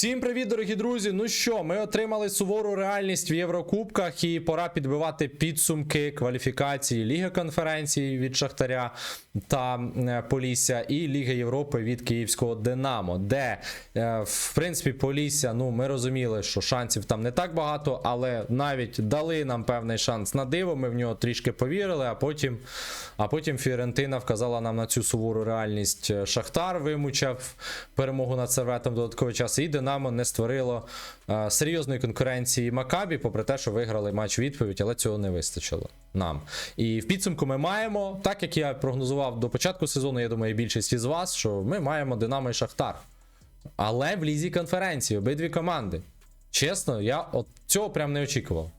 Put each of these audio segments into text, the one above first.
Всім привіт, дорогі друзі! Ну що, ми отримали сувору реальність в Єврокубках, і пора підбивати підсумки кваліфікації Ліги конференцій від Шахтаря та е, Полісся і Ліги Європи від Київського Динамо, де, е, в принципі, Полісся, ну ми розуміли, що шансів там не так багато, але навіть дали нам певний шанс на диво. Ми в нього трішки повірили, а потім, а потім Фіорентина вказала нам на цю сувору реальність. Шахтар вимучав перемогу над Серветом додатковий час. І Динамо не створило е, серйозної конкуренції Макабі, попри те, що виграли матч відповідь, але цього не вистачило нам. І в підсумку ми маємо, так як я прогнозував до початку сезону, я думаю, більшість із вас, що ми маємо Динамо і Шахтар. Але в лізі конференції обидві команди. Чесно, я от цього прям не очікував.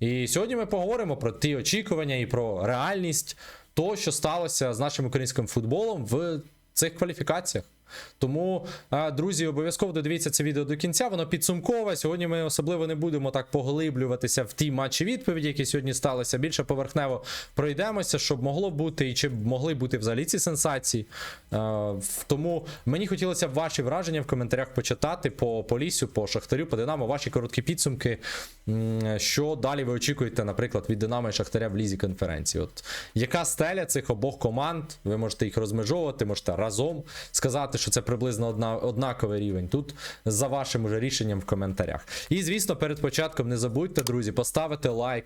І сьогодні ми поговоримо про ті очікування і про реальність того, що сталося з нашим українським футболом в цих кваліфікаціях. Тому, друзі, обов'язково додивіться це відео до кінця. Воно підсумкове. Сьогодні ми особливо не будемо так поглиблюватися в ті матчі відповіді, які сьогодні сталися. Більше поверхнево пройдемося, щоб могло бути і чи могли бути взагалі ці сенсації. Тому мені хотілося б ваші враження в коментарях почитати по Полісю, по Шахтарю, по Динамо, ваші короткі підсумки. Що далі ви очікуєте, наприклад, від Динамо і Шахтаря в лізі конференції? От яка стеля цих обох команд? Ви можете їх розмежовувати, можете разом сказати, що це приблизно одна, однаковий рівень. Тут за вашим уже рішенням в коментарях. І звісно, перед початком не забудьте, друзі, поставити лайк.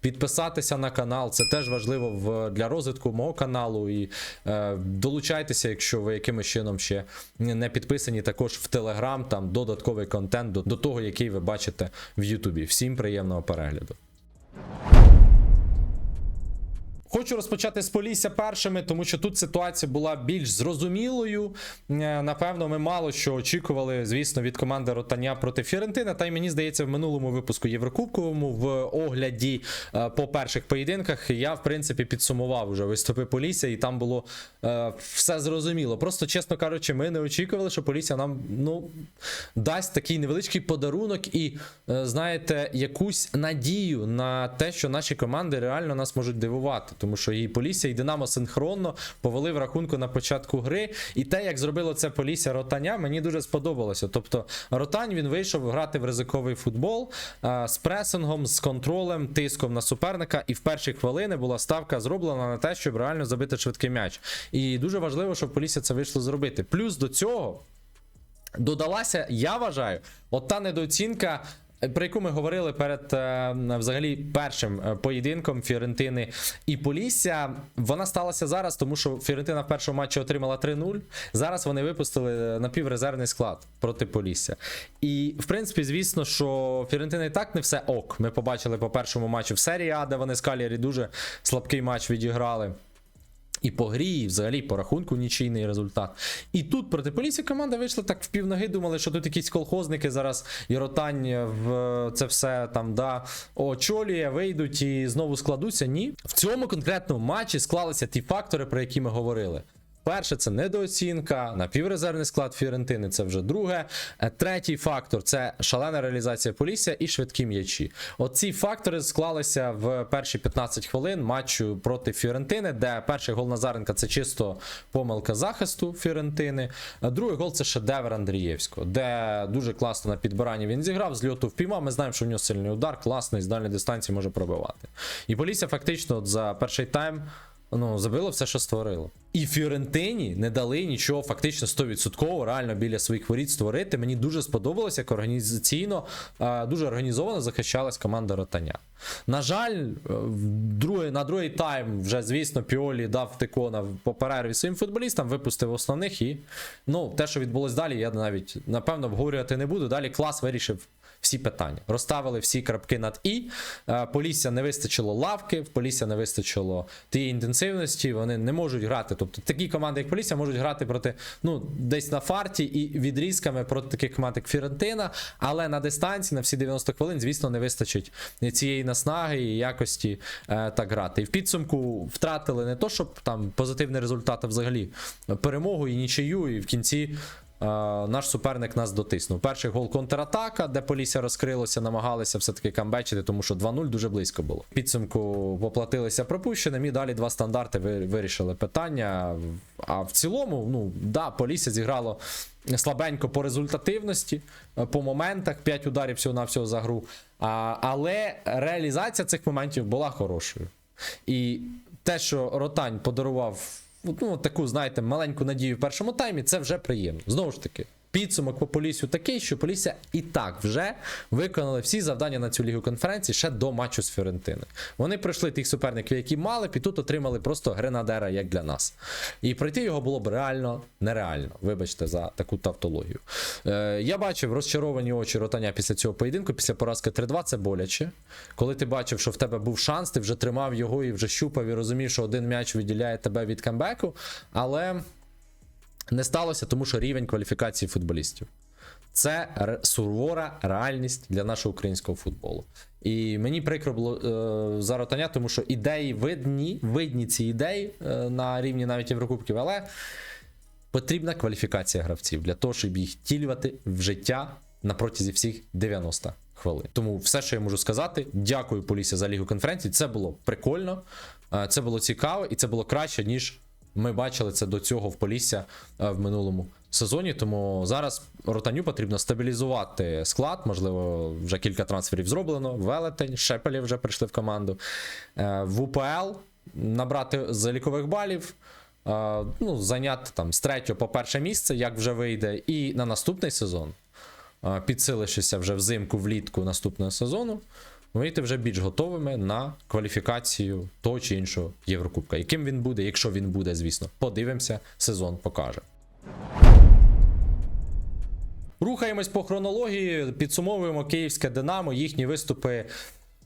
Підписатися на канал, це теж важливо в, для розвитку мого каналу. І е, долучайтеся, якщо ви якимось чином ще не підписані, також в Телеграм, там додатковий контент до, до того, який ви бачите в Ютубі. Всім приємного перегляду. Хочу розпочати з Полісся першими, тому що тут ситуація була більш зрозумілою. Е, Напевно, ми мало що очікували, звісно, від команди Ротаня проти Фіорентини. Та й мені здається, в минулому випуску Єврокубковому в огляді е, по перших поєдинках я, в принципі, підсумував вже виступи Полісся, і там було е, все зрозуміло. Просто, чесно кажучи, ми не очікували, що Полісся нам ну, дасть такий невеличкий подарунок і, знаєте, якусь надію на те, що наші команди реально нас можуть дивувати. Тому що і Полісся, і Динамо синхронно повели в рахунку на початку гри. І те, як зробило це Полісся Ротаня, мені дуже сподобалося. Тобто, Ротань він вийшов грати в ризиковий футбол е, з пресингом, з контролем, тиском на суперника. І в перші хвилини була ставка зроблена на те, щоб реально забити швидкий м'яч. І дуже важливо, щоб Полісся це вийшло зробити. Плюс до цього додалася, я вважаю, от та недооцінка. Е, Про яку ми говорили перед е, взагалі першим е, поєдинком Фіорентини і Полісся, вона сталася зараз, тому що Фіорентина в першому матчі отримала 3-0. Зараз вони випустили напіврезервний склад проти Полісся. І в принципі, звісно, що Фіорентина і так не все ок. Ми побачили по першому матчу в серії А, де вони з Калірі дуже слабкий матч відіграли. І по грі, і взагалі по рахунку нічийний результат. І тут проти Полісі команда вийшла так в півноги, думали, що тут якісь колхозники зараз і ротань в це все там да очолює, вийдуть і знову складуться. Ні. В цьому конкретному матчі склалися ті фактори, про які ми говорили. Перше, це недооцінка, напіврезервний склад Фіорентини, це вже друге. Е, Третій фактор це шалена реалізація Полісся і швидкі м'ячі. Оці фактори склалися в перші 15 хвилин матчу проти Фіорентини, де перший гол Назаренка це чисто помилка захисту Фіорентини. Другий гол це шедевр Андрієвського, де дуже класно на підбиранні він зіграв, з льоту впіймав. Ми знаємо, що в нього сильний удар, класний, з дальньої дистанції може пробивати. І Полісся фактично от за перший тайм ну, забило все, що створило. І Фіорентині не дали нічого фактично 100% реально біля своїх воріт створити. Мені дуже сподобалося, як організаційно дуже організовано захищалась команда Ротаня. На жаль, е, на другий тайм вже, звісно, Піолі дав Тикона по перерві своїм футболістам, випустив основних і ну, те, що відбулось далі, я навіть напевно обговорювати не буду. Далі клас вирішив всі питання. Розставили всі крапки над і. Е, Полісся не вистачило лавки, в Полісся не вистачило тієї інтенсивності. Вони не можуть грати. Тобто такі команди, як Полісся, можуть грати проти ну десь на фарті і відрізками проти таких команд, як Фірентина. Але на дистанції на всі 90 хвилин, звісно, не вистачить цієї наснаги і якості е, так грати. І в підсумку втратили не то, щоб там позитивний результат, а взагалі перемогу і нічию, і в кінці. Наш суперник нас дотиснув. Перший гол контратака, де Полісся розкрилося, намагалися все-таки камбечити, тому що 2-0 дуже близько було. Підсумку поплатилися пропущеним і далі два стандарти вирішили питання. А в цілому, ну да, Полісся зіграло слабенько по результативності, по моментах, 5 ударів всього на всього за гру. А, але реалізація цих моментів була хорошою. І те, що Ротань подарував ну, таку, знаєте, маленьку надію в першому таймі, це вже приємно. Знову ж таки, підсумок по Полісю такий, що Полісся і так вже виконали всі завдання на цю лігу конференції ще до матчу з Фіорентиною. Вони пройшли тих суперників, які мали, і тут отримали просто гренадера, як для нас. І пройти його було б реально нереально. Вибачте за таку тавтологію. Е, я бачив розчаровані очі ротання після цього поєдинку, після поразки 3-2 це боляче. Коли ти бачив, що в тебе був шанс, ти вже тримав його і вже щупав і розумів, що один м'яч виділяє тебе від камбеку. Але не сталося, тому що рівень кваліфікації футболістів. Це сурова реальність для нашого українського футболу. І мені прикро було е, за ротання, тому що ідеї видні, видні ці ідеї е, на рівні навіть Єврокубків, але потрібна кваліфікація гравців для того, щоб їх втілювати в життя на протязі всіх 90 хвилин. Тому все, що я можу сказати, дякую Полісся за лігу конференції. Це було прикольно, е, це було цікаво, і це було краще, ніж ми бачили це до цього в Полісся е, в минулому сезоні. Тому зараз Ротаню потрібно стабілізувати склад. Можливо, вже кілька трансферів зроблено. Велетень, Шепелі вже прийшли в команду. Е, В УПЛ набрати залікових балів. е, Ну, зайняти там з третього по перше місце, як вже вийде, і на наступний сезон, підсилившися вже взимку, влітку наступного сезону, вийти вже більш готовими на кваліфікацію того чи іншого Єврокубка. Яким він буде, якщо він буде, звісно, подивимося, сезон покаже. Рухаємось по хронології, підсумовуємо київське Динамо, їхні виступи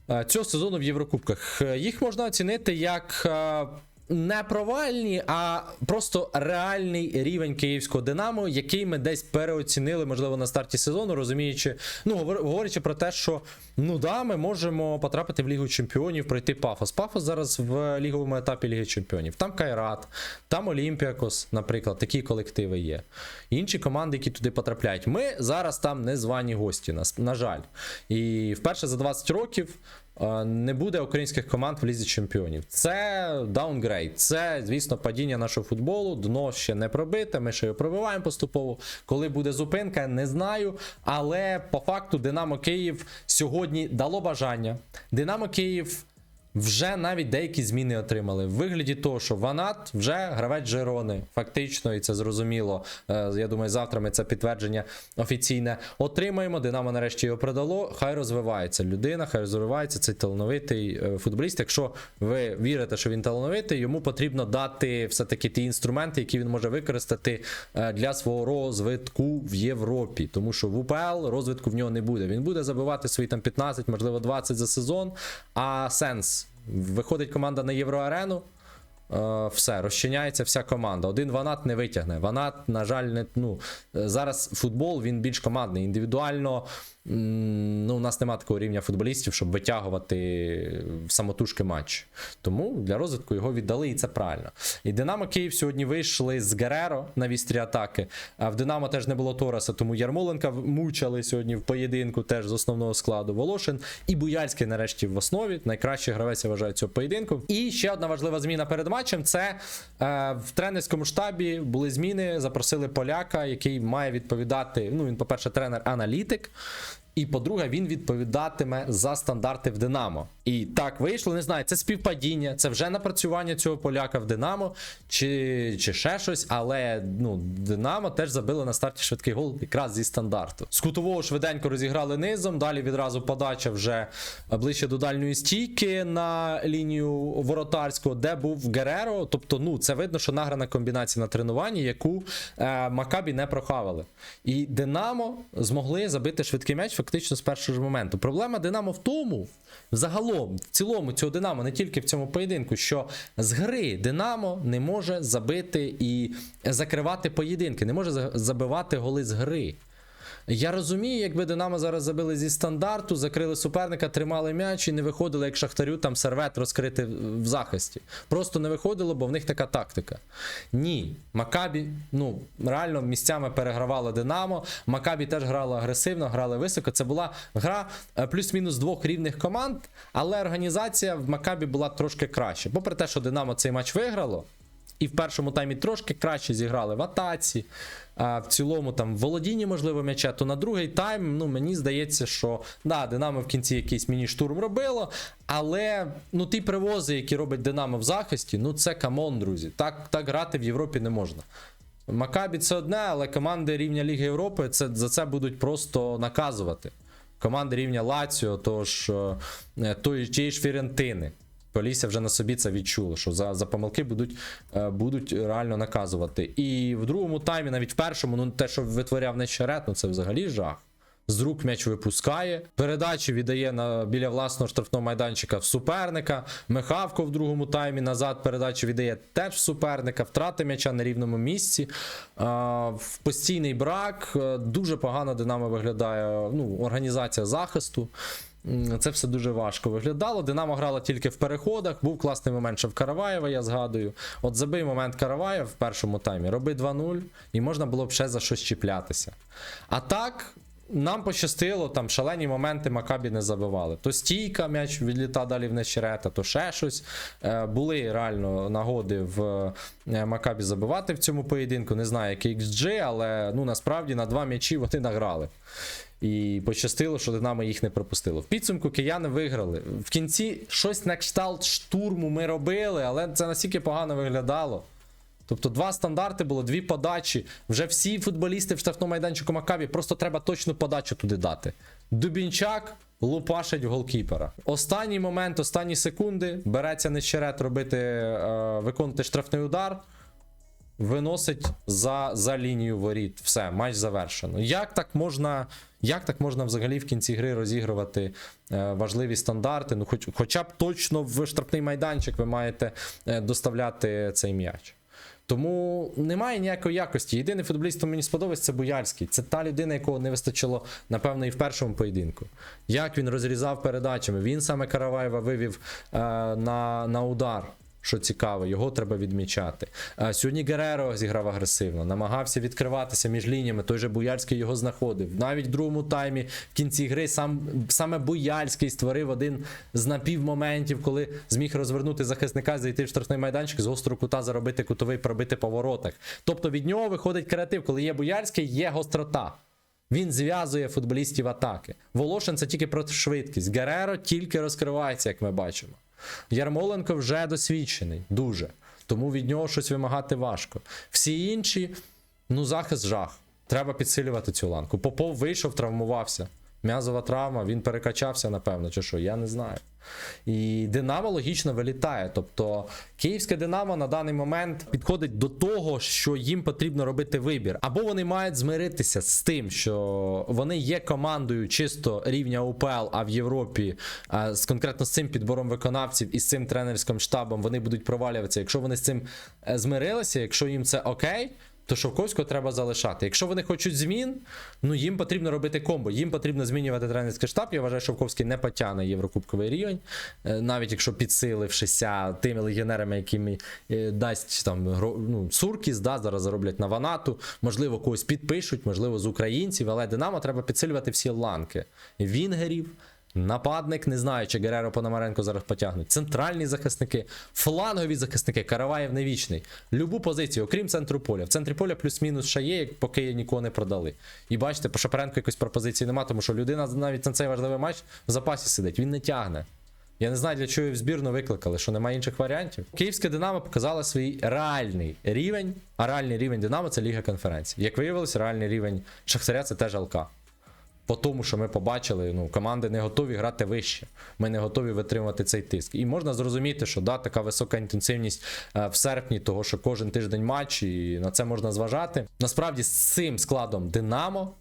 е, цього сезону в Єврокубках. Е, Їх можна оцінити як е, не провальні, а просто реальний рівень київського Динамо, який ми десь переоцінили, можливо, на старті сезону, розуміючи, ну говорячи про те, що ну да, ми можемо потрапити в Лігу Чемпіонів, пройти Пафос. Пафос зараз в ліговому етапі Ліги Чемпіонів. Там Кайрат, там Олімпіакос, наприклад, такі колективи є. Інші команди, які туди потрапляють. Ми зараз там не звані гості, на, жаль. І вперше за 20 років. Не буде українських команд в лізі чемпіонів. Це даунгрейд. Це, звісно, падіння нашого футболу. Дно ще не пробите. Ми ще його пробиваємо поступово. Коли буде зупинка, не знаю. Але по факту Динамо Київ сьогодні дало бажання. Динамо Київ вже навіть деякі зміни отримали. В вигляді того, що Ванат вже гравець Жерони, фактично, і це зрозуміло. Е, Я думаю, завтра ми це підтвердження офіційне отримаємо. Динамо нарешті його продало. Хай розвивається людина, хай розвивається цей талановитий е, футболіст. Якщо ви вірите, що він талановитий, йому потрібно дати все-таки ті інструменти, які він може використати е, для свого розвитку в Європі. Тому що в УПЛ розвитку в нього не буде. Він буде забивати свої там 15, можливо, 20 за сезон. А сенс. Виходить команда на Євроарену. е, Все, розчиняється вся команда. Один ванат не витягне. Ванат, на жаль, не ну е, зараз футбол він більш командний. Індивідуально ну, у нас немає такого рівня футболістів, щоб витягувати самотужки матч. Тому для розвитку його віддали, і це правильно. І Динамо Київ сьогодні вийшли з Гереро на вістрі атаки. А в Динамо теж не було Тораса, тому Ярмоленка мучали сьогодні в поєдинку теж з основного складу. Волошин і Буяльський нарешті в основі. Найкращий гравець я вважаю цього поєдинку. І ще одна важлива зміна перед матчем: це е, в тренерському штабі були зміни. Запросили поляка, який має відповідати. Ну він, по-перше, тренер-аналітик. І по-друге, він відповідатиме за стандарти в Динамо. І так вийшло, не знаю, це співпадіння, це вже напрацювання цього поляка в Динамо, чи, чи ще щось, але ну, Динамо теж забило на старті швидкий гол якраз зі стандарту. З кутового швиденько розіграли низом, далі відразу подача вже ближче до дальньої стійки на лінію воротарського, де був Гереро. Тобто, ну, це видно, що награна комбінація на тренуванні, яку е, Макабі не прохавали. І Динамо змогли забити швидкий м'яч фактично з першого ж моменту. Проблема Динамо в тому, загалом, в цілому, цього Динамо, не тільки в цьому поєдинку, що з гри Динамо не може забити і закривати поєдинки, не може забивати голи з гри. Я розумію, якби Динамо зараз забили зі стандарту, закрили суперника, тримали м'яч і не виходили, як Шахтарю, там сервет розкрити в захисті. Просто не виходило, бо в них така тактика. Ні, Макабі, ну реально місцями перегравало Динамо. Макабі теж грало агресивно, грали високо. Це була гра е, плюс-мінус двох рівних команд, але організація в Макабі була трошки краще. Попри те, що Динамо цей матч виграло. І в першому таймі трошки краще зіграли в атаці, а в цілому там в володінні, можливо, м'яча, то на другий тайм, ну мені здається, що да, Динамо в кінці якийсь міні-штурм робило, але ну ті привози, які робить Динамо в захисті, ну це камон, друзі. Так, так грати в Європі не можна. Макабі це одне, але команди рівня Ліги Європи це, за це будуть просто наказувати. Команди рівня Лаціо, тож е, тої тієї ж Фірентини. Полісся вже на собі це відчуло, що за, за помилки будуть, е, будуть реально наказувати. І в другому таймі, навіть в першому, ну те, що витворяв Нечерет, ну це взагалі жах. З рук м'яч випускає, передачі віддає на біля власного штрафного майданчика в суперника. Михавко в другому таймі назад передачу віддає теж в суперника, втрати м'яча на рівному місці. А, в постійний брак. Е, Дуже погано Динамо виглядає. Ну, організація захисту. Це все дуже важко виглядало. Динамо грала тільки в переходах. Був класний момент ще в Караваєва, я згадую. От забий момент Караваєв в першому таймі, роби 2-0, і можна було б ще за щось чіплятися. А так. Нам пощастило, там шалені моменти Макабі не забивали. То стійка м'яч відліта далі в нещерета, то ще щось. Е, були реально нагоди в е, Макабі забивати в цьому поєдинку. Не знаю, який XG, але ну насправді на два м'ячі вони награли. І пощастило, що Динамо їх не пропустило. В підсумку кияни виграли. В кінці щось на кшталт штурму ми робили, але це настільки погано виглядало. Тобто два стандарти було, дві подачі. Вже всі футболісти в штрафному майданчику Макабі, просто треба точну подачу туди дати. Дубінчак лупашить голкіпера. Останній момент, останні секунди. Береться нещерет робити, е, виконувати штрафний удар. Виносить за, за лінію воріт. Все, матч завершено. Як так можна, як так можна взагалі в кінці гри розігрувати е, важливі стандарти? Ну, хоч, хоча б точно в штрафний майданчик ви маєте е, доставляти цей м'яч. Тому немає ніякої якості. Єдиний футболіст, хто мені сподобається, це Буяльський. Це та людина, якого не вистачило, напевно, і в першому поєдинку. Як він розрізав передачами. Він саме Караваєва вивів е, на, на удар. Що цікаво, його треба відмічати. Сьогодні Гереро зіграв агресивно, намагався відкриватися між лініями. Той же Буяльський його знаходив. Навіть в другому таймі, в кінці гри, сам саме Буяльський створив один з напівмоментів, коли зміг розвернути захисника, зайти в штрафний майданчик, з гострого кута заробити кутовий, пробити по воротах. Тобто від нього виходить креатив, коли є Буяльський, є гострота. Він зв'язує футболістів атаки. Волошин це тільки про швидкість. Гереро тільки розкривається, як ми бачимо. Ярмоленко вже досвідчений, дуже. Тому від нього щось вимагати важко. Всі інші, ну, захист жах. Треба підсилювати цю ланку. Попов вийшов, травмувався. М'язова травма, він перекачався, напевно, чи що, я не знаю. І Динамо логічно вилітає. Тобто київське Динамо на даний момент підходить до того, що їм потрібно робити вибір. Або вони мають змиритися з тим, що вони є командою чисто рівня УПЛ, а в Європі з конкретно з цим підбором виконавців і з цим тренерським штабом вони будуть провалюватися. Якщо вони з цим е, змирилися, якщо їм це окей. То Шовковського треба залишати. Якщо вони хочуть змін, ну їм потрібно робити комбо. Їм потрібно змінювати тренерський штаб. Я вважаю, Шовковський не потягне єврокубковий рівень, е, навіть якщо підсилившися тими легіонерами, якими е, дасть там ну, Суркіс, да, зараз зароблять на Ванату. Можливо, когось підпишуть, можливо, з українців, але Динамо треба підсилювати всі ланки вінгерів. Нападник, не знаю, чи Гереро Пономаренко зараз потягнуть. Центральні захисники, флангові захисники, Караваєв не вічний. Любу позицію, окрім центру поля. В центрі поля плюс-мінус ще є, поки нікого не продали. І бачите, по Шапаренко якоїсь пропозиції нема, тому що людина навіть на цей важливий матч в запасі сидить. Він не тягне. Я не знаю, для чого її в збірну викликали, що немає інших варіантів. Київське Динамо показало свій реальний рівень, а реальний рівень Динамо це Ліга конференцій. Як виявилось, реальний рівень Шахтаря це теж ЛК. По тому, що ми побачили, ну, команди не готові грати вище. Ми не готові витримати цей тиск. І можна зрозуміти, що да, така висока інтенсивність е, в серпні, того, що кожен тиждень матч, і на це можна зважати. Насправді, з цим складом Динамо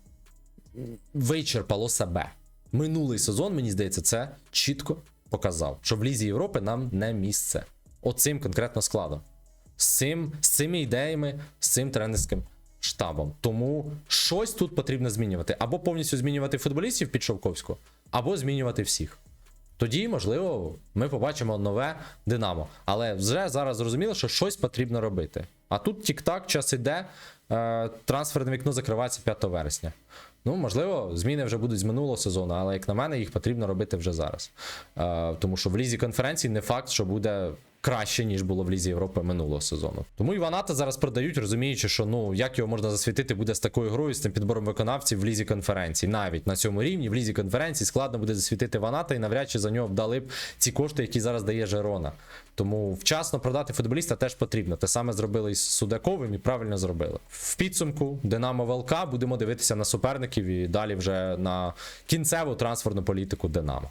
вичерпало себе. Минулий сезон, мені здається, це чітко показав, що в Лізі Європи нам не місце. Оцим конкретно складом. З, цим, з цими ідеями, з цим тренерським штабом. Тому щось тут потрібно змінювати. Або повністю змінювати футболістів під Шовковського, або змінювати всіх. Тоді, можливо, ми побачимо нове Динамо. Але вже зараз зрозуміло, що щось потрібно робити. А тут тік-так, час іде, е, трансферне вікно закривається 5 вересня. Ну, можливо, зміни вже будуть з минулого сезону, але як на мене, їх потрібно робити вже зараз. Е, тому що в лізі конференції не факт, що буде краще, ніж було в Лізі Європи минулого сезону. Тому Іваната зараз продають, розуміючи, що ну як його можна засвітити буде з такою грою, з тим підбором виконавців в лізі конференції. Навіть на цьому рівні в лізі конференції складно буде засвітити Ваната, і навряд чи за нього вдали б ці кошти, які зараз дає Жерона. Тому вчасно продати футболіста теж потрібно. Те саме зробили із Судаковим і правильно зробили. В підсумку Динамо ВЛК будемо дивитися на суперників і далі вже на кінцеву трансферну політику Динамо.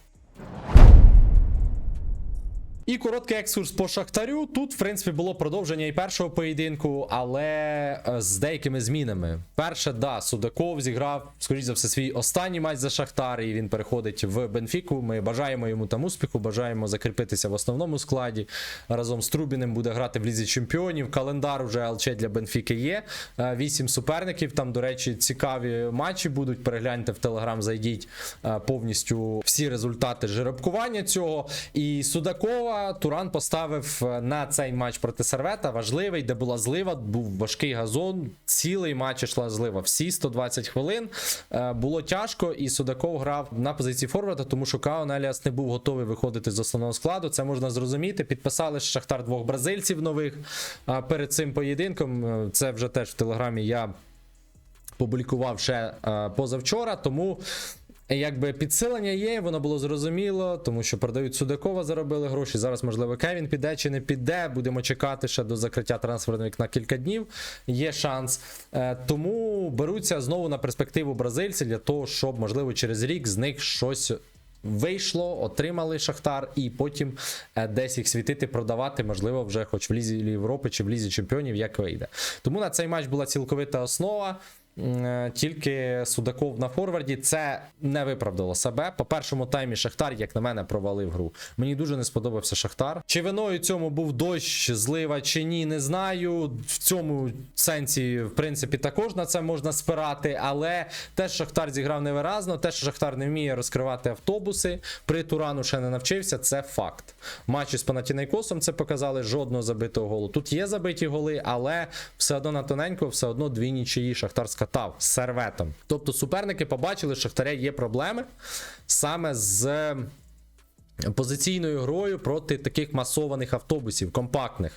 І короткий екскурс по Шахтарю. Тут, в принципі, було продовження і першого поєдинку, але е, з деякими змінами. Перше, да, Судаков зіграв, скоріш за все, свій останній матч за Шахтар, і він переходить в Бенфіку. Ми бажаємо йому там успіху, бажаємо закріпитися в основному складі. Разом з Трубіним буде грати в Лізі Чемпіонів. Календар уже ЛЧ для Бенфіки є. Е, Вісім суперників. Там, до речі, цікаві матчі будуть. Перегляньте в Телеграм, зайдіть е, повністю всі результати жеребкування цього. І Судакова Туран поставив е, на цей матч проти Сервета. Важливий, де була злива, був важкий газон. Цілий матч йшла злива. Всі 120 хвилин. Е, Було тяжко, і Судаков грав на позиції форварда, тому що Каон Еліас не був готовий виходити з основного складу. Це можна зрозуміти. Підписали Шахтар двох бразильців нових перед цим поєдинком. е, Це вже теж в телеграмі я публікував ще е, позавчора, тому. Якби підсилення є, воно було зрозуміло, тому що продають Судакова, заробили гроші. Зараз, можливо, Кевін піде чи не піде. Будемо чекати ще до закриття трансферного вікна кілька днів. Є шанс. Е, тому беруться знову на перспективу бразильці для того, щоб, можливо, через рік з них щось. Вийшло, отримали Шахтар, і потім е, десь їх світити, продавати, можливо, вже хоч в Лізі Європи чи в Лізі Чемпіонів, як вийде. Тому на цей матч була цілковита основа. Е, Тільки Судаков на форварді це не виправдало себе. По першому таймі Шахтар, як на мене, провалив гру. Мені дуже не сподобався Шахтар. Чи виною цьому був дощ, злива чи ні, не знаю. В цьому сенсі, в принципі, також на це можна спирати. Але те, що Шахтар зіграв невиразно, те, що Шахтар не вміє розкривати автобуси, при Турану ще не навчився, це факт. Матчі з Панатінайкосом це показали жодного забитого голу. Тут є забиті голи, але все одно на тоненько, все одно дві нічиї Шахтар скатав серветом. Тобто суперники побачили, що Шахтаря є проблеми саме з. Позиційною грою проти таких масованих автобусів, компактних.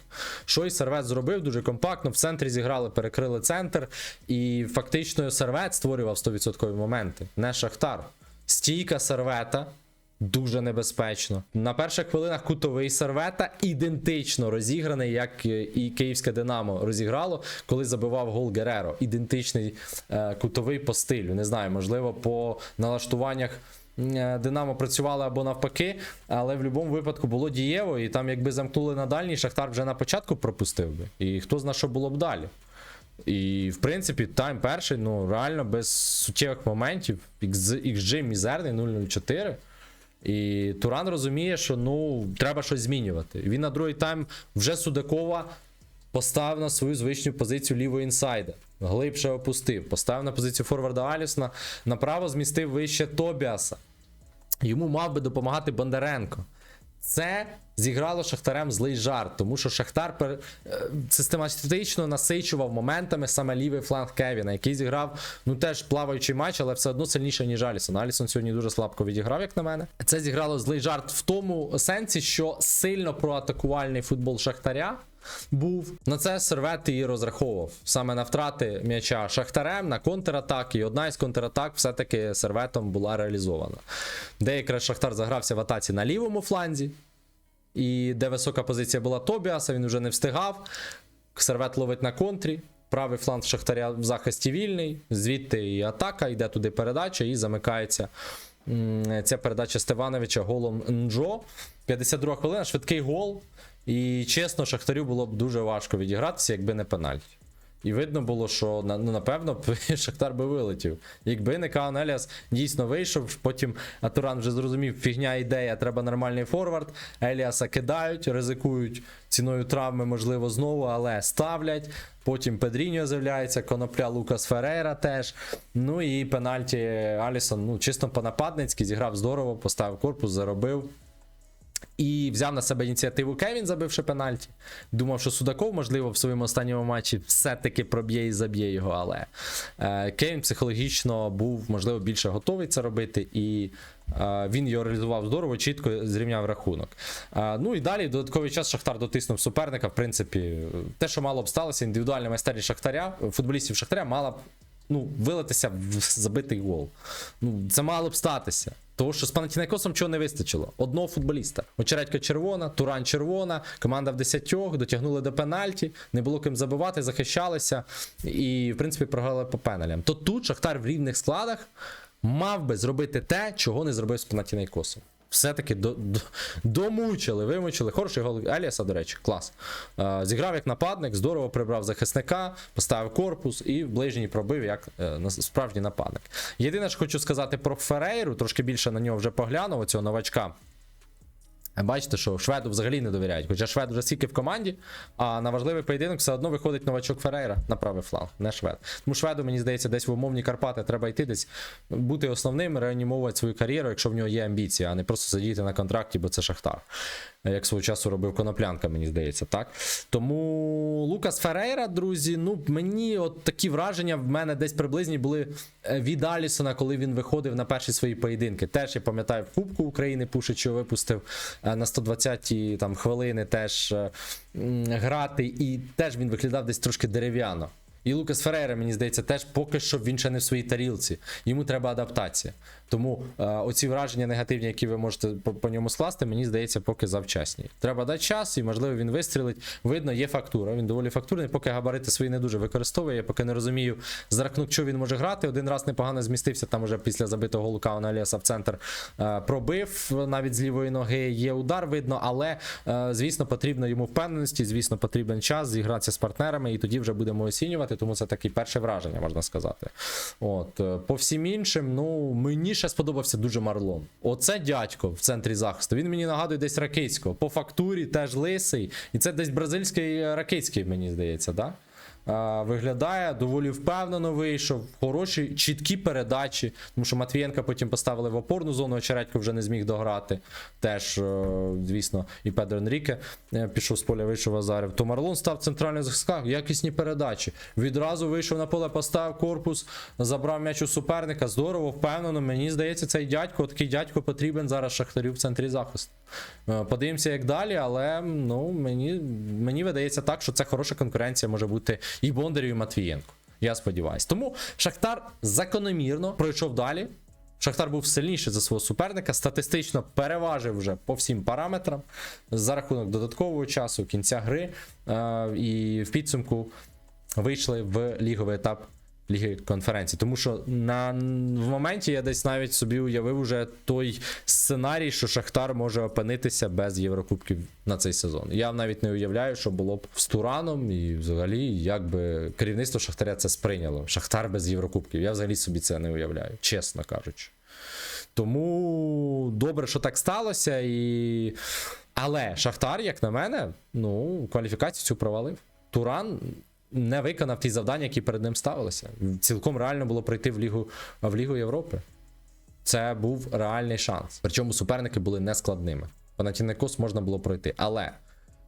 Що і сервет зробив дуже компактно. В центрі зіграли, перекрили центр, і фактично сервет створював 100% моменти. Не Шахтар. Стійка сервета. Дуже небезпечно. На перших хвилинах кутовий сервета ідентично розіграний, як і Київське Динамо розіграло, коли забивав гол Гереро. Ідентичний е, кутовий по стилю. Не знаю, можливо, по налаштуваннях е, Динамо працювали або навпаки, але в будь-якому випадку було дієво, і там, якби замкнули на дальній, Шахтар вже на початку пропустив би. І хто зна, що було б далі. І, в принципі, тайм перший, ну, реально без суттєвих моментів. XG мізерний 0,04. І Туран розуміє, що ну треба щось змінювати. Він на другий тайм вже Судакова поставив на свою звичну позицію лівого інсайда. Глибше опустив. Поставив на позицію форварда Алісона, направо змістив вище Тобіаса. Йому мав би допомагати Бондаренко. Це зіграло Шахтарем злий жарт, тому що Шахтар пер... е, систематично насичував моментами саме лівий фланг Кевіна, який зіграв ну теж плаваючий матч, але все одно сильніше, ніж Алісон. Алісон сьогодні дуже слабко відіграв, як на мене. Це зіграло злий жарт в тому сенсі, що сильно проатакувальний футбол Шахтаря. Був на це сервет і розраховував саме на втрати м'яча Шахтарем на контратаки. І одна із контратак все-таки серветом була реалізована. Де Шахтар загрався в атаці на лівому фланзі, і де висока позиція була Тобіаса, він вже не встигав. Сервет ловить на контрі. Правий фланг Шахтаря в захисті вільний. Звідти і атака, йде туди передача, і замикається ця передача Стевановича голом Нджо. 52 хвилина, швидкий гол. І чесно, Шахтарю було б дуже важко відігратися, якби не пенальті. І видно було, що ну, напевно Шахтар би вилетів. Якби не Каон Еліас дійсно вийшов, потім Атуран вже зрозумів, фігня ідея, треба нормальний форвард. Еліаса кидають, ризикують ціною травми, можливо, знову, але ставлять. Потім Педріньо з'являється, Конопля Лукас Ферейра теж. Ну і пенальті Алісон, ну чисто по-нападницьки, зіграв здорово, поставив корпус, заробив. І взяв на себе ініціативу Кевін, забивши пенальті. Думав, що Судаков, можливо, в своєму останньому матчі все-таки проб'є і заб'є його. Але е, Кевін психологічно був, можливо, більше готовий це робити, і е, він його реалізував здорово, чітко зрівняв рахунок. Е, ну і далі додатковий час Шахтар дотиснув суперника. В принципі, те, що мало б сталося, індивідуальна майстерність Шахтаря, футболістів Шахтаря мала б ну, вилитися в забитий гол. Ну, це мало б статися. Тому що з Панатінайкосом чого не вистачило? Одного футболіста. Очередька червона, Туран червона, команда в десятьох, дотягнули до пенальті, не було ким забивати, захищалися і, в принципі, програли по пеналям. То тут Шахтар в рівних складах мав би зробити те, чого не зробив з Панатінайкосом. Все-таки до, до, домучили, вимучили. Хороший гол Еліаса, до речі, клас. Е, зіграв як нападник, здорово прибрав захисника, поставив корпус і в ближній пробив як е, справжній нападник. Єдине, що хочу сказати про Ферейру, трошки більше на нього вже поглянув, цього новачка. Бачите, що шведу взагалі не довіряють. Хоча швед вже стільки в команді, а на важливий поєдинок все одно виходить новачок Ферейра на правий фланг, не швед. Тому шведу, мені здається, десь в умовні Карпати треба йти десь бути основним, реанімовувати свою кар'єру, якщо в нього є амбіції, а не просто сидіти на контракті, бо це Шахтар. Як свого часу робив Коноплянка, мені здається, так? Тому Лукас Ферейра, друзі, ну мені от такі враження в мене десь приблизні були е, від Алісона, коли він виходив на перші свої поєдинки. Теж я пам'ятаю, в Кубку України Пушичу випустив е, на 120-ті там хвилини теж е, грати, і теж він виглядав десь трошки дерев'яно. І Лукас Ферейра, мені здається, теж поки що він ще не в своїй тарілці. Йому треба адаптація. Тому е, оці враження негативні, які ви можете по, по ньому скласти, мені здається, поки завчасні. Треба дати час, і можливо він вистрілить. Видно, є фактура. Він доволі фактурний, поки габарити свої не дуже використовує. Я поки не розумію, за рахунок чого він може грати. Один раз непогано змістився. Там уже після забитого голу Кауна Аліаса в центр е, пробив навіть з лівої ноги. Є удар, видно, але е, звісно, потрібно йому впевненості. Звісно, потрібен час зігратися з партнерами, і тоді вже будемо оцінювати. Тому це таке перше враження, можна сказати. От е, по всім іншим, ну мені ще сподобався дуже Марлон. Оце дядько в центрі захисту. Він мені нагадує десь Ракицького. По фактурі теж лисий. І це десь бразильський Ракицький, мені здається, да? А, виглядає доволі впевнено вийшов. Хороші, чіткі передачі. Тому що Матвієнка потім поставили в опорну зону, Очередько вже не зміг дограти. Теж, е, звісно, і Педро Енріке е, пішов з поля, вийшов Азарів. То Марлон став центральним захисником, якісні передачі. Відразу вийшов на поле, поставив корпус, забрав м'яч у суперника. Здорово, впевнено. Мені здається, цей дядько, такий дядько потрібен зараз Шахтарю в центрі захисту. Е, Подивимося, як далі, але ну, мені, мені видається так, що це хороша конкуренція може бути і Бондарів і Матвієнко. Я сподіваюся. Тому Шахтар закономірно пройшов далі. Шахтар був сильніший за свого суперника, статистично переважив вже по всім параметрам за рахунок додаткового часу, кінця гри. Е, і в підсумку вийшли в ліговий етап Ліги конференції. Тому що на, в моменті я десь навіть собі уявив уже той сценарій, що Шахтар може опинитися без Єврокубків на цей сезон. Я навіть не уявляю, що було б з Тураном, і взагалі, як би керівництво Шахтаря це сприйняло. Шахтар без Єврокубків. Я взагалі собі це не уявляю, чесно кажучи. Тому добре, що так сталося. І... Але Шахтар, як на мене, ну, кваліфікацію цю провалив. Туран не виконав ті завдання, які перед ним ставилися. Цілком реально було пройти в Лігу, в Лігу Європи. Це був реальний шанс. Причому суперники були нескладними. Панатінекос можна було пройти. Але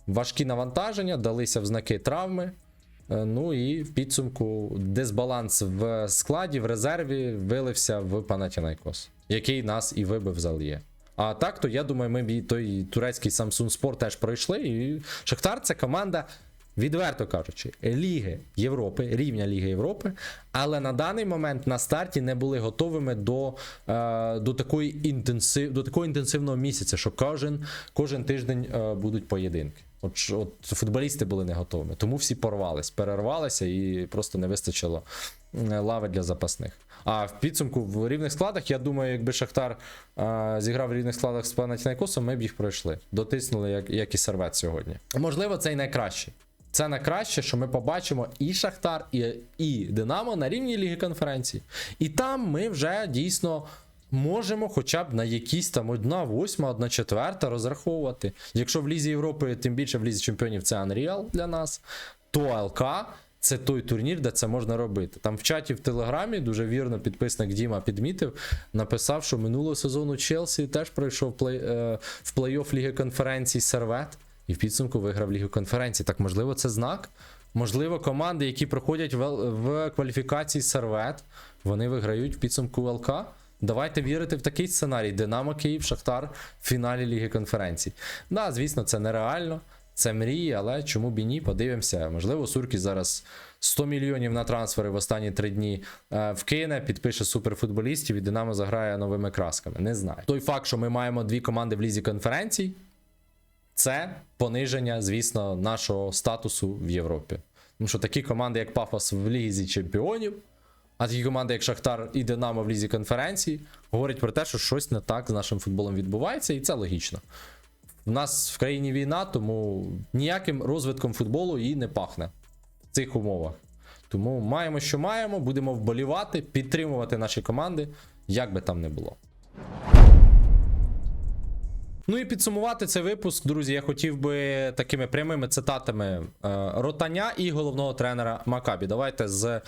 важкі навантаження далися в знаки травми. Е, Ну і в підсумку дисбаланс в складі, в резерві вилився в Панатінайкос, який нас і вибив з А так, то я думаю, ми б той турецький Samsung Sport теж пройшли. І Шахтар це команда, відверто кажучи, Ліги Європи, рівня Ліги Європи, але на даний момент на старті не були готовими до, е, до, такої інтенсив, до такого інтенсивного місяця, що кожен, кожен тиждень е, будуть поєдинки. От, от футболісти були не готовими, тому всі порвались, перервалися і просто не вистачило лави для запасних. А в підсумку в рівних складах, я думаю, якби Шахтар е, зіграв в рівних складах з Панатінайкосом, ми б їх пройшли. Дотиснули, як, як і сервет сьогодні. Можливо, це і найкраще. Це найкраще, що ми побачимо і Шахтар, і, і Динамо на рівні Ліги конференції. І там ми вже дійсно можемо хоча б на якісь там одна восьма, одна четверта розраховувати. Якщо в Лізі Європи, тим більше в Лізі Чемпіонів це Unreal для нас, то ЛК це той турнір, де це можна робити. Там в чаті в Телеграмі дуже вірно підписник Діма підмітив, написав, що минулого сезону Челсі теж пройшов е, в плей-офф Ліги конференцій Сервет і в підсумку виграв Лігу конференцій. Так можливо, це знак? Можливо, команди, які проходять в, в кваліфікації Сервет, вони виграють в підсумку ЛК. Давайте вірити в такий сценарій: Динамо Київ, Шахтар в фіналі Ліги конференцій. Да, звісно, це нереально. Це мрії, але чому б і ні? Подивимося. Можливо, Суркі зараз 100 мільйонів на трансфери в останні три дні е, вкине, підпише суперфутболістів і Динамо заграє новими красками. Не знаю. Той факт, що ми маємо дві команди в лізі конференцій, це пониження, звісно, нашого статусу в Європі. Тому що такі команди, як Пафос в Лізі Чемпіонів, а такі команди, як Шахтар і Динамо в Лізі конференцій, говорять про те, що щось не так з нашим футболом відбувається, і це логічно. У нас в країні війна, тому ніяким розвитком футболу і не пахне в цих умовах. Тому маємо, що маємо, будемо вболівати, підтримувати наші команди, як би там не було. Ну і підсумувати цей випуск, друзі, я хотів би такими прямими цитатами е, Ротаня і головного тренера Макабі. Давайте з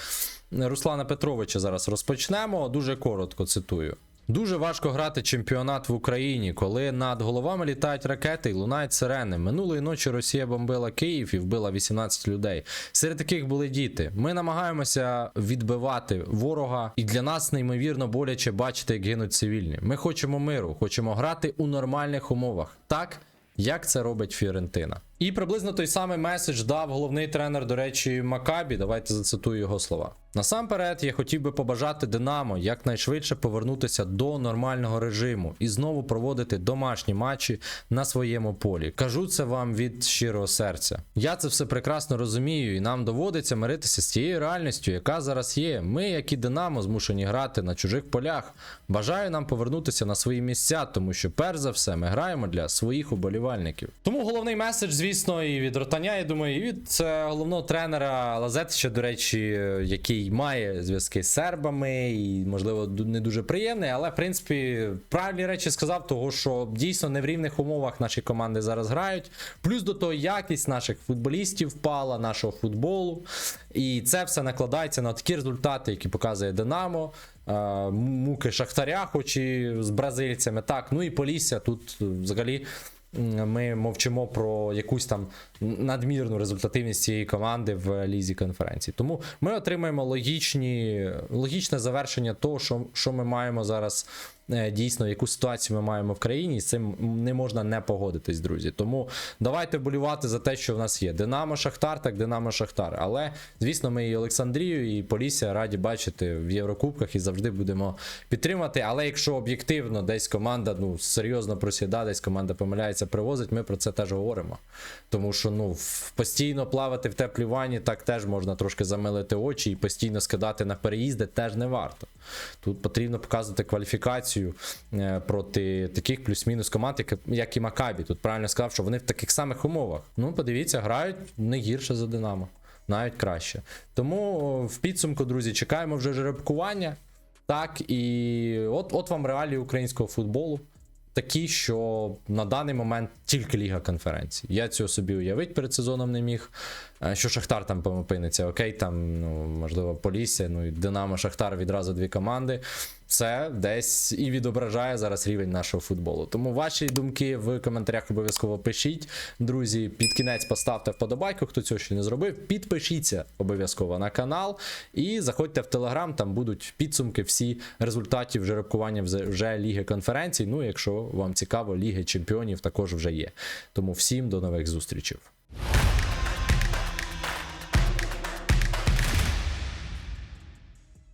Руслана Петровича зараз розпочнемо. Дуже коротко цитую. Дуже важко грати чемпіонат в Україні, коли над головами літають ракети і лунають сирени. Минулої ночі Росія бомбила Київ і вбила 18 людей. Серед таких були діти. Ми намагаємося відбивати ворога, і для нас неймовірно боляче бачити, як гинуть цивільні. Ми хочемо миру, хочемо грати у нормальних умовах. Так. Як це робить Фіорентина? І приблизно той самий меседж дав головний тренер, до речі, Макабі. Давайте зацитую його слова. Насамперед, я хотів би побажати Динамо якнайшвидше повернутися до нормального режиму і знову проводити домашні матчі на своєму полі. Кажу це вам від щирого серця. Я це все прекрасно розумію, і нам доводиться миритися з тією реальністю, яка зараз є. Ми, як і Динамо, змушені грати на чужих полях. Бажаю нам повернутися на свої місця, тому що перш за все ми граємо для своїх уболівальників. Тому головний меседж, звісно, і від Ротаня, я думаю, і від е, головного тренера Лазетича, до речі, е, який має зв'язки з сербами, і, можливо, не дуже приємний, але в принципі правильні речі сказав, того що дійсно не в рівних умовах наші команди зараз грають. Плюс до того, якість наших футболістів впала, нашого футболу. І це все накладається на такі результати, які показує Динамо. е, Муки Шахтаря, хоч і з бразильцями. Так, ну і Полісся тут взагалі ми мовчимо про якусь там надмірну результативність цієї команди в лізі конференції. Тому ми отримаємо логічні, логічне завершення того, що, що ми маємо зараз. Е, Дійсно, яку ситуацію ми маємо в країні, і з цим не можна не погодитись, друзі. Тому давайте болювати за те, що в нас є. Динамо Шахтар, так Динамо Шахтар. Але звісно, ми і Олександрію, і Полісся раді бачити в Єврокубках і завжди будемо підтримати. Але якщо об'єктивно десь команда ну серйозно просіда, десь команда помиляється, привозить, ми про це теж говоримо. Тому що ну постійно плавати в теплій ванні так теж можна трошки замилити очі і постійно скидати на переїзди теж не варто. Тут потрібно показувати кваліфікацію е, проти таких плюс-мінус команд, як, як і Макабі. Тут правильно сказав, що вони в таких самих умовах. Ну, подивіться, грають не гірше за Динамо, навіть краще. Тому в підсумку, друзі, чекаємо вже жеребкування. Так, і от, от вам реалії українського футболу. Такі, що на даний момент тільки Ліга конференцій. Я цього собі уявити перед сезоном не міг. Е, Що Шахтар там опиниться, окей, там, ну, можливо, Полісся, ну і Динамо Шахтар відразу дві команди. Це десь і відображає зараз рівень нашого футболу. Тому ваші думки в коментарях обов'язково пишіть. Друзі, під кінець поставте вподобайку, хто цього ще не зробив. Підпишіться обов'язково на канал і заходьте в Телеграм, там будуть підсумки всі результатів жеребкування вже, Ліги конференцій. Ну, якщо вам цікаво, Ліги Чемпіонів також вже є. Тому всім до нових зустрічей.